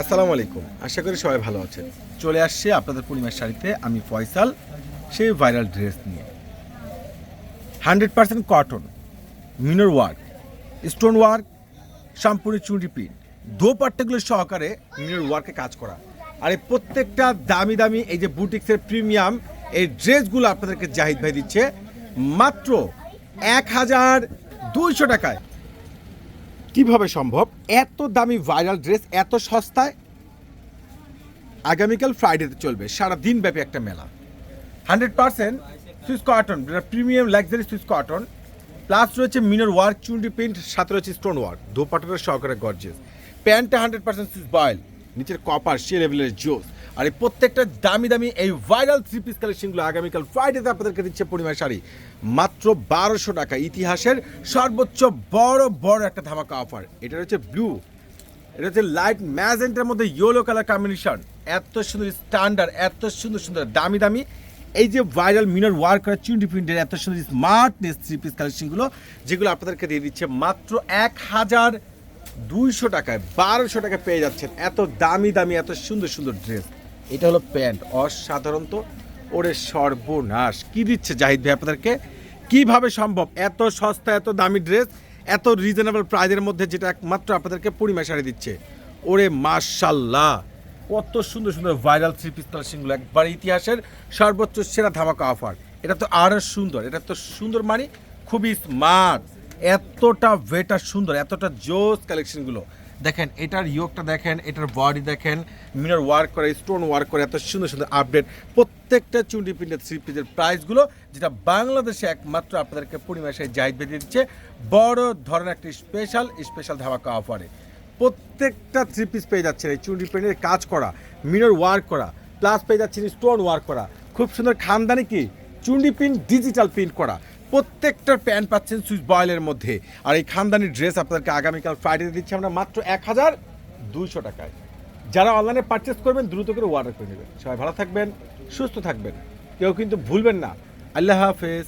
আসসালামু আলাইকুম। আশা করি সবাই ভালো আছেন। চলে আসছে আপনাদের পরিমাণ শাড়িতে। আমি ফয়সাল, সেই ভাইরাল ড্রেস নিয়ে। Hundred percent cotton, mirror work, stone work সম্পূর্ণ চুরি প্রিন্ট। দোপাট্টাগুলো সহকারে মিনর ওয়ার্কে কাজ করা। আর এই প্রত্যেকটা দামি দামি এই যে বুটিক্সের প্রিমিয়াম, এই ড্রেসগুলো আপনাদেরকে জাহিদ ভাই দিচ্ছে। মাত্র এক হাজার দুইশো টাকায়। কীভাবে সম্ভব? এত দামি ভাইরাল ড্রেস, এত সস্তায়? আগামীকাল ফ্রাইডেতে চলবে, সারা দিন ব্যাপী একটা মেলা। Hundred percent Swiss cotton premium luxury Swiss cotton plus রয়েছে মিনার ওয়ার্ক চুন্ডি প্রিন্ট সাথে রয়েছে স্টোন ওয়ার্ক দোপাটার সহকারে গর্জেস প্যান্টটা হান্ড্রেড পার্সেন্ট সুইস বয়েল নিচের কপার সে লেভেলের জোস আর এই প্রত্যেকটা দামি দামি এই ভাইরাল থ্রি পিস কালেকশনগুলো আগামীকাল ফ্রাইডেতে আপনাদেরকে দিচ্ছে পরিমাণ শাড়ি। মাত্র বারোশো টাকা। ইতিহাসের সর্বোচ্চ বড় বড় একটা ধামাকা অফার এটা হচ্ছে ব্লু এটা হচ্ছে লাইট ম্যাজেন্টের মধ্যে ইয়েলো কালার কম্বিনেশন এত সুন্দর স্ট্যান্ডার্ড এত সুন্দর সুন্দর দামি দামি। এই যে ভাইরাল মিনার ওয়ার্ক করা চুন্ডি প্রিন্টের এত সুন্দর স্মার্টনেস থ্রি পিস কালেকশনগুলো যেগুলো আপনাদেরকে দিয়ে দিচ্ছে মাত্র এক হাজার দুইশো টাকায়। বারোশো টাকা পেয়ে যাচ্ছেন। এত দামি দামি, এত সুন্দর সুন্দর ড্রেস এটা হলো প্যান্ট, অসাধারণত। ওরে সর্বনাশ, কি দিচ্ছে জাহিদ ভাই আপনাদেরকে? কীভাবে সম্ভব? এত সস্তা, এত দামি ড্রেস, এত রিজনেবল প্রাইজের মধ্যে যেটা একমাত্র আপনাদেরকে পরিমাণ শাড়ি দিচ্ছে। ওরে মার্শাল্লাহ কত সুন্দর সুন্দর ভাইরাল থ্রি পিস কালেকশনগুলো একবার ইতিহাসের সর্বোচ্চ সেরা ধামাকা অফার এটা তো আরও সুন্দর, এটা তো সুন্দর মানে খুবই স্মার্ট এতটা ভেটার সুন্দর, এতটা জোস কালেকশনগুলো দেখেন, এটার ইয়োগটা দেখেন, এটার বডি দেখেন মিনার ওয়ার্ক করে স্টোন ওয়ার্ক করে, এত সুন্দর সুন্দর আপডেট প্রত্যেকটা চুন্ডি প্রিন্টের থ্রি পিসের প্রাইসগুলো যেটা বাংলাদেশে একমাত্র আপনাদেরকে পরিমাসে জাহিদ বেঁধে দিচ্ছে, বড় ধরনের একটি স্পেশাল স্পেশাল ধামাকা অফারে প্রত্যেকটা থ্রি পিস পেয়ে যাচ্ছেন এই চুন্ডি প্রিন্টের কাজ করা মিনার ওয়ার্ক করা প্লাস পেয়ে যাচ্ছেন স্টোন ওয়ার্ক করা। খুব সুন্দর খানদানি কি? চুন্ডি প্রিন্ট ডিজিটাল প্রিন্ট করা। প্রত্যেকটার প্যান্ট পাচ্ছেন সুইচ বয়েলের মধ্যে। আর এই খানদানি ড্রেস আপনাদেরকে আগামীকাল ফ্রাইডে দিচ্ছি আমরা মাত্র এক হাজার দুইশো টাকায়। যারা অনলাইনে পারচেস করবেন, দ্রুত করে অর্ডার করে নেবেন। সবাই ভালো থাকবেন, সুস্থ থাকবেন। কেউ কিন্তু ভুলবেন না। আল্লাহ হাফেজ।